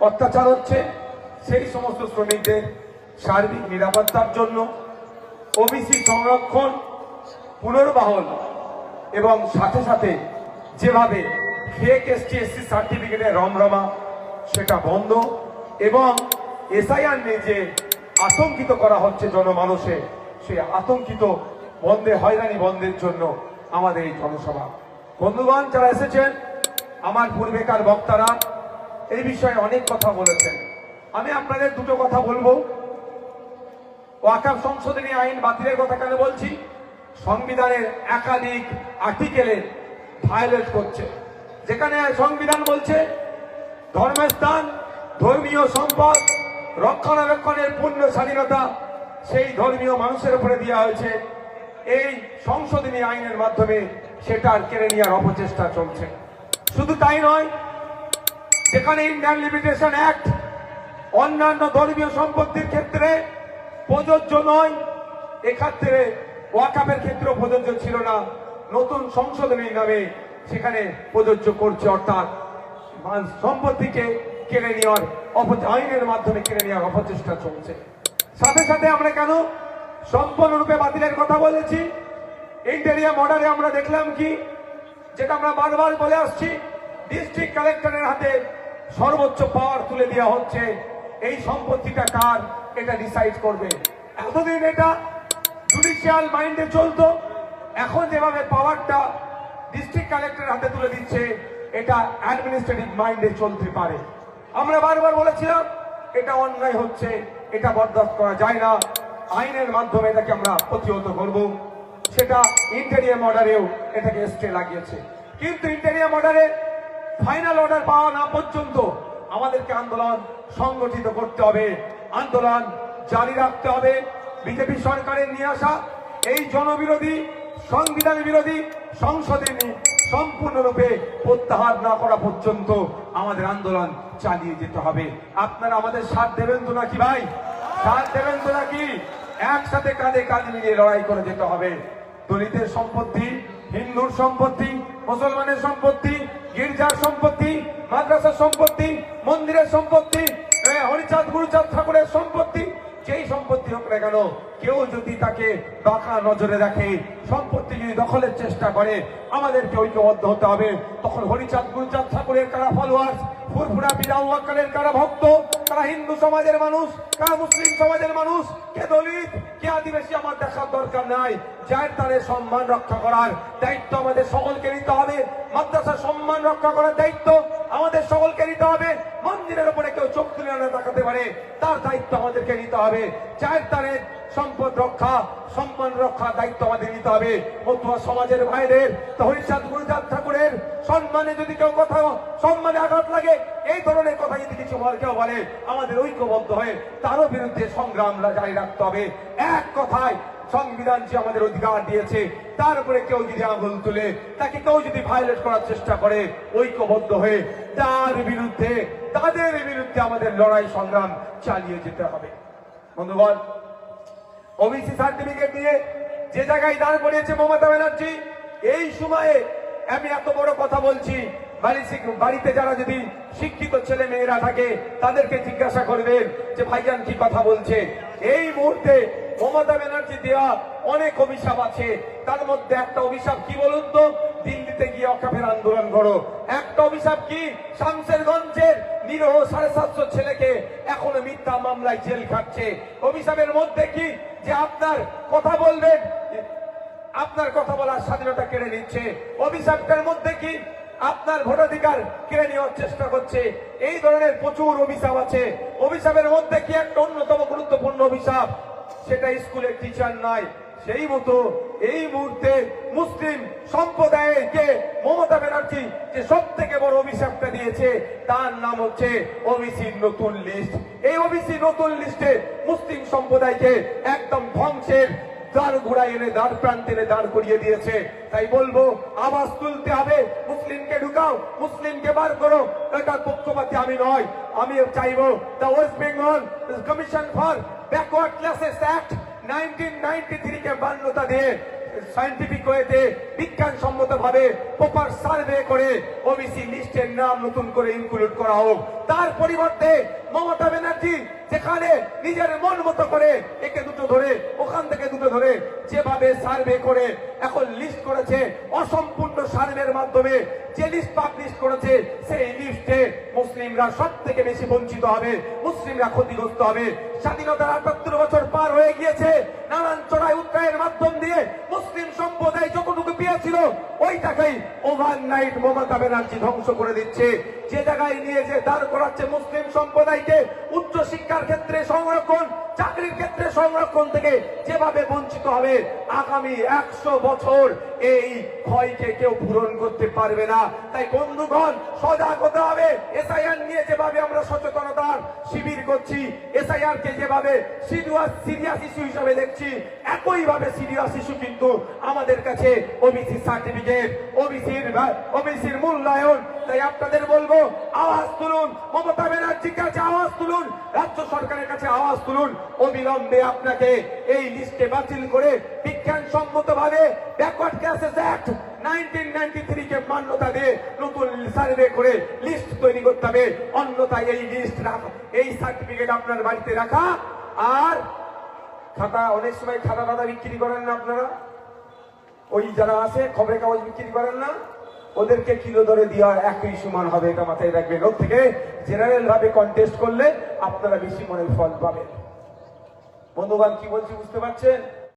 অত্যাচার হচ্ছে। সেই সমস্ত শ্রমিকদের সার্বিক নিরাপত্তার জন্য ওবিসি সংরক্ষণ, পুনর্বহন এবং সাথে সাথে যেভাবে ফেক এসটি এসসি সার্টিফিকেটের রমরমা, সেটা বন্ধ এবং এসআইআর নিয়ে যে আতঙ্কিত করা হচ্ছে জনমানসে সেই আতঙ্কিত বন্ধে, হয়রানি বন্ধের জন্য আমাদের এই জনসভা। বন্ধুগণ, যারা এসেছেন, আমার পূর্বেকার বক্তারা এই বিষয়ে অনেক কথা বলেছেন। আমি আপনাদের দুটো কথা বলব। ওয়াকাফ সংশোধনী আইন বাতিলের কথা কেন বলছি? সংবিধানের একাধিক আর্টিকেলে ভায়োলেট করছে। যেখানে সংবিধান বলছে, ধর্মস্থান, ধর্মীয় সম্পদ, রক্ষণাবেক্ষণের পূর্ণ স্বাধীনতা সেই ধর্মীয় মানুষের উপরে দেওয়া হয়েছে। এই সংশোধনী আইনের মাধ্যমে সেটার কেড়ে নেওয়ার অপচেষ্টা চলছে। শুধু তাই নয় যেখানে ইন্ডিয়ান লিমিটেশন অ্যাক্ট অন্যান্য ধর্মীয় সম্পত্তির ক্ষেত্রে প্রযোজ্য নয়, এক্ষেত্রে ওয়াকাপের ক্ষেত্রেও প্রযোজ্য ছিল না। নতুন সংশোধনী নামে সেখানে প্রযোজ্য করছে, অর্থাৎ সম্পত্তিকে কেড়ে নেওয়ার আইনের মাধ্যমে কেড়ে নেওয়ার অপচেষ্টা চলছে। সাথে সাথে আমরা কেন সম্পূর্ণরূপে বাতিলের কথা বলেছি? ইন্টেরিয়াম অর্ডারে আমরা দেখলাম কি? যেটা আমরা বারবার বলে আসছি, ডিস্ট্রিক্ট কালেক্টরের হাতে সর্বোচ্চ পাওয়ার তুলে দেওয়া হচ্ছে। এই সম্পত্তিটা কার? এটা ডিসাইড করবে। এতদিন এটা জুডিশিয়াল মাইন্ডে চলতো। এখন যেভাবে পাওয়ারটা ডিস্ট্রিক্ট কালেক্টরের হাতে তুলে দিচ্ছে, এটা অ্যাডমিনিস্ট্রেটিভ মাইন্ডে চলতে পারে। আমরা বারবার বলেছিলাম, এটা অন্যায় হচ্ছে, এটা বরদাস্ত করা যায় না। আইনের মাধ্যমে এটাকে আমরা প্রতিহত করব। সেটা ইন্টেরিয়াম অর্ডারেও এটাকে স্টে লাগিয়েছে। কিন্তু ইন্টেরিয়াম অর্ডারে ফাইনাল অর্ডার পাওয়া না পর্যন্ত আমাদেরকে আন্দোলন সংগঠিত করতে হবে। আন্দোলন জারি রাখতে হবে। বিজেপি সরকারের নিয়ে আসা এই জনবিরোধী, সংবিধান বিরোধী সংশোধনী সম্পূর্ণরূপে প্রত্যাহার না করা পর্যন্ত আমাদের আন্দোলন চালিয়ে যেতে হবে। আপনারা আমাদের সাথ দেবেন তো নাকি ভাই? সাথ দেবেন তো নাকি? একসাথে কাঁধে কাঁধ মিলিয়ে লড়াই করে যেতে হবে। দলিতের সম্পত্তি, হিন্দুর সম্পত্তি মুসলমানের সম্পত্তি গির্জার সম্পত্তি মাদ্রাসার সম্পত্তি মন্দিরের সম্পত্তি হরিচাঁদ গুরুচাঁদ ঠাকুরের সম্পত্তি। সম্পত্তি হোক না কেন, কেউ যদি তাকে বাঁকা নজরে রাখে সম্পত্তি যদি দখলের চেষ্টা করে, আমাদেরকে ঐক্যবদ্ধ হতে হবে। তখন হরিচাঁদ, গুরুচাঁদ ঠাকুরের কারা ফলোয়ার্স ফুরফুরা বিরাউ্বাকালের কারা ভক্ত? কারা হিন্দু সমাজের মানুষ? কারা মুসলিম সমাজের মানুষ? কে দলিত? কে আদিবাসী? আমার দেখার দরকার নাই। যার তাদের সম্মান রক্ষা করার দায়িত্ব আমাদের সকলকে নিতে হবে। মাদ্রাসার সম্মান রক্ষা করার দায়িত্ব আমাদের সকলকে নিতে হবে। মন্দিরের উপরে কেউ চোখ তুলে না দেখাতে পারে। তার দায়িত্ব আমাদেরকে নিতে হবে। চার তারের সম্পদ রক্ষা, সম্মান রক্ষা দায়িত্ব আমাদের নিতে হবে। মতুয়া সমাজের ভাইদের তো হরিচাঁদ গুরুচাঁদ ঠাকুরের সম্মানে যদি কেউ কথা, সম্মানে আঘাত লাগে, এই ধরনের কথা যদি কিছু কেউ বলে, আমাদের ঐক্যবদ্ধ হয়ে তারও বিরুদ্ধে সংগ্রাম জারি রাখতে হবে। এক কথায় সংবিধান যে আমাদের অধিকার দিয়েছে। তার উপরে কেউ যদি আঙুল তুলে, তাকে কেউ যদি ভায়োলেট করার চেষ্টা করে, ঐক্যবদ্ধ হয়ে তার বিরুদ্ধে, তাদের বিরুদ্ধে আমাদের লড়াই সংগ্রাম চালিয়ে যেতে হবে। বন্ধুগণ, ওবিসি সার্টিফিকেট নিয়ে যে জায়গায় দাঁড় করিয়েছে মমতা ব্যানার্জি, এই সময়ে আমি এত বড় কথা বলছি বাড়িতে যারা যদি শিক্ষিত ছেলে মেয়েরা থাকে, তাদেরকে জিজ্ঞাসা করবেন যে ভাইজান কি কথা বলছে? এই মুহূর্তে মমতা ব্যানার্জি দেওয়া অনেক অভিশাপ আছে। তার মধ্যে একটা অভিশাপ কি বলুন তো? দিল্লিতে গিয়ে অকাফের আন্দোলন করো একটা অভিশাপ কি? শামসেরগঞ্জের নিরহ সাড়ে সাতশো ছেলেকে এখনও মিথ্যা মামলায় জেল খাচ্ছে অভিশাপের মধ্যে কি? যে আপনার কথা বলবেন, আপনার কথা বলার স্বাধীনতা কেড়ে নিচ্ছে। অভিশাপটার মধ্যে কি? আপনার ভোটাধিকার কেড়ে নেওয়ার চেষ্টা করছে। এই ধরনের প্রচুর অভিশাপ আছে। অভিশাপের মধ্যে কি একটা অন্যতম গুরুত্বপূর্ণ অভিশাপ? সেটা স্কুলের টিচার নয়। সেই মতো এই মুহূর্তে মুসলিম সম্প্রদায়কে মমতা ব্যানার্জি যে সব থেকে বড় অভিশাপটা দিয়েছে, তার নাম হচ্ছে ওবিসির নতুন লিস্ট এই ওবিসি নতুন লিস্টে মুসলিম সম্প্রদায়কে একদম ধ্বংসের দাঁড় ঘোড়ায় এনে দাঁড় প্রান্তে এনে দাঁড় করিয়ে দিয়েছে। তাই বলব, আওয়াজ তুলতে হবে, মুসলিমকে ঢুকাও, মুসলিমকে বার করো। এটার পক্ষপাতি আমি নয় আমি চাইব the West Bengal Commission for Backward Classes Act nineteen ninety three কে মান্যতা দিয়ে সায়েন্টিফিক ওয়েতে বিজ্ঞানসম্মত ভাবে প্রপার সার্ভে করে ওবিসি লিস্টের নাম নতুন করে ইনক্লুড করা হোক। তার পরিবর্তে মমতা ব্যানার্জি যেখানে নিজের মন মতো করে একে দুটো ধরে, ওখান থেকে দুটো ধরে যেভাবে সার্ভে করে এখন লিস্ট করেছে অসম্পূর্ণ সার্ভের মাধ্যমে। যে লিস্ট পাবলিশ করেছে, সেই লিস্টে মুসলিমরা সব থেকে বেশি বঞ্চিত হবে, মুসলিমরা ক্ষতিগ্রস্ত হবে। স্বাধীনতার আটাত্তর বছর পার হয়ে গিয়েছে, নানান চড়াই উত্তরায়ের মাধ্যম দিয়ে মুসলিম সম্প্রদায় যতটুকু পেয়েছিল, ওইটাকেই ওভার নাইট মমতা ব্যানার্জি ধ্বংস করে দিচ্ছে। যে জায়গায় নিয়ে যে দাঁড় করাচ্ছে মুসলিম সম্প্রদায়কে উচ্চ শিক্ষার ক্ষেত্রে সংরক্ষণ, চাকরির ক্ষেত্রে সংরক্ষণ থেকে যেভাবে বঞ্চিত হবে, আগামী একশো বছর এই ক্ষয়কে কেউ পূরণ করতে পারবে না। তাই বন্ধুগণ, সজাগ হতে হবে। এসআইআর নিয়ে যেভাবে আমরা সচেতনতার শিবির করছি এসআইআর কে যেভাবে সিরিয়াস সিরিয়াস ইস্যু হিসাবে দেখছি, একইভাবে সিরিয়াস ইস্যু কিন্তু আমাদের কাছে ওবিসি সার্টিফিকেট ওবিসির ওবিসির মূল্যায়ন। তাই আপনাদের বলব আওয়াজ তুলুন। মমতা ব্যানার্জির কাছে আওয়াজ তুলুন। রাজ্য সরকারের কাছে আওয়াজ তুলুন। অবিলম্বে আপনাকে এই লিস্টে বাতিল করে বিজ্ঞানসম্মত ভাবে backward classes act nineteen ninety three কে মান্যতা দিয়ে নতুন সার্ভে করে লিস্ট তৈরি করতে হবে। অন্যথায় এই লিস্ট রাখা এই সার্টিফিকেট আপনার বাড়িতে রাখা আর খাতা, অনেক সময় খাতা টাতা বিক্রি করেন না আপনারা? ওই যারা আছে, খবরের কাগজ বিক্রি করেন না? ওদেরকে কিলো ধরে দেওয়ার একই সমান হবে, এটা মাথায় রাখবেন। ওর থেকে জেনারেল ভাবে কন্টেস্ট করলে আপনারা বেশি মনের ফল পাবেন। বন্ধুগণ, কি বলছি বুঝতে পারছেন?